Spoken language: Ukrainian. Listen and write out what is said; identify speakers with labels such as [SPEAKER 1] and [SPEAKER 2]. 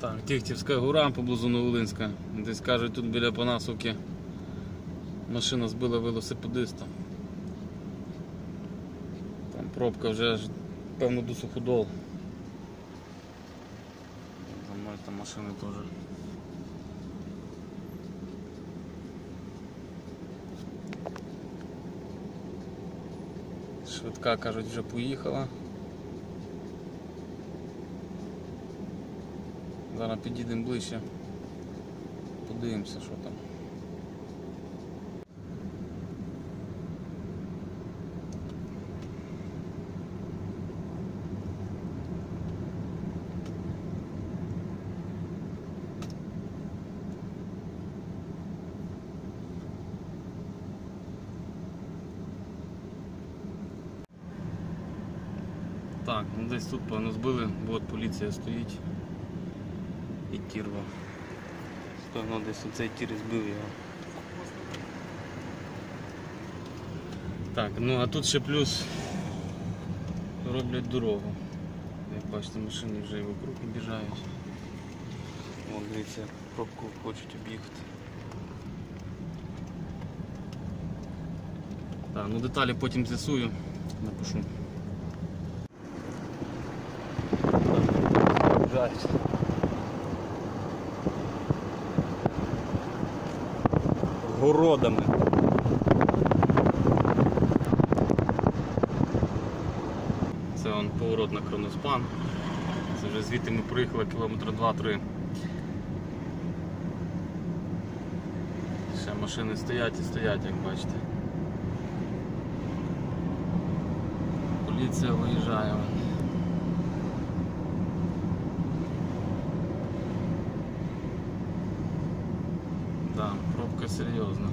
[SPEAKER 1] Так, Тихтівська гора поблизу Новолинська. Десь кажуть, тут біля Панасовки машина збила велосипедиста. Там пробка вже аж, певно до суходол. За мною там машини теж. Швидка, кажуть, вже поїхала. Зараз підійдемо ближче. Подивимося, що там. Так, ну десь тут певно збили, бо от поліція стоїть і тірва. Певно десь оцей тір збив його. Так, ну а тут ще плюс роблять дорогу. Як бачите, машини вже і вокруг обіжають. Вон дивіться, пробку хочуть об'їхати. Так, ну деталі потім з'ясую, напишу. Так, обіжають. Городами. Це он поворот на Кроноспан. Це вже звідти ми проїхали кілометр 2-3. Ще машини стоять і стоять, як бачите. Поліція виїжджає. Пробка серйозна.